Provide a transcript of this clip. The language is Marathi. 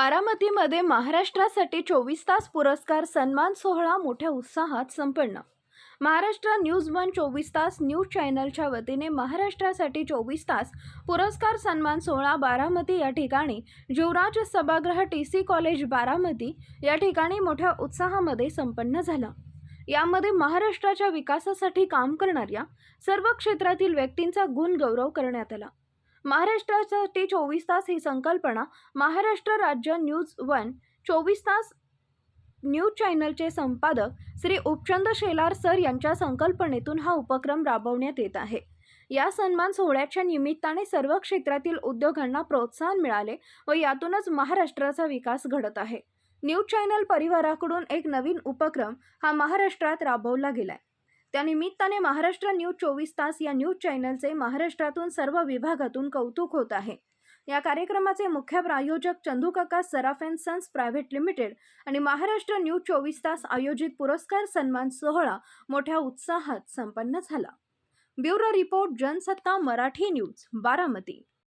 बारामतीमध्ये महाराष्ट्रासाठी चोवीस तास पुरस्कार सन्मान सोहळा मोठ्या उत्साहात संपन्न. महाराष्ट्र न्यूज वन चोवीस तास न्यूज चॅनलच्या वतीने महाराष्ट्रासाठी चोवीस तास पुरस्कार सन्मान सोहळा बारामती या ठिकाणी. जीवराज सभागृह टी सी कॉलेज बारामती या ठिकाणी मोठ्या उत्साहामध्ये संपन्न झाला. यामध्ये महाराष्ट्राच्या विकासासाठी काम करणाऱ्या सर्व क्षेत्रातील व्यक्तींचा गुण गौरव करण्यात आला. महाराष्ट्रासाठी चोवीस तास ही संकल्पना महाराष्ट्र राज्य न्यूज वन चोवीस तास न्यूज चॅनलचे संपादक श्री उपचंद शेलार सर यांच्या संकल्पनेतून हा उपक्रम राबवण्यात येत आहे. या सन्मान सोहळ्याच्या निमित्ताने सर्व क्षेत्रातील उद्योगांना प्रोत्साहन मिळाले व यातूनच महाराष्ट्राचा विकास घडत आहे. न्यूज चॅनल परिवाराकडून एक नवीन उपक्रम हा महाराष्ट्रात राबवला गेलाय. त्यानिमित्ताने महाराष्ट्र न्यूज चोवीस तास या न्यूज चॅनलचे महाराष्ट्रातून सर्व विभागातून कौतुक होत आहे. या कार्यक्रमाचे मुख्य प्रायोजक Chandukaka Saraf and sons private limited आणि महाराष्ट्र न्यूज चोवीस तास आयोजित पुरस्कार सन्मान सोहळा मोठ्या उत्साहात संपन्न झाला. Bureau report Jansatta Marathi news Baramati.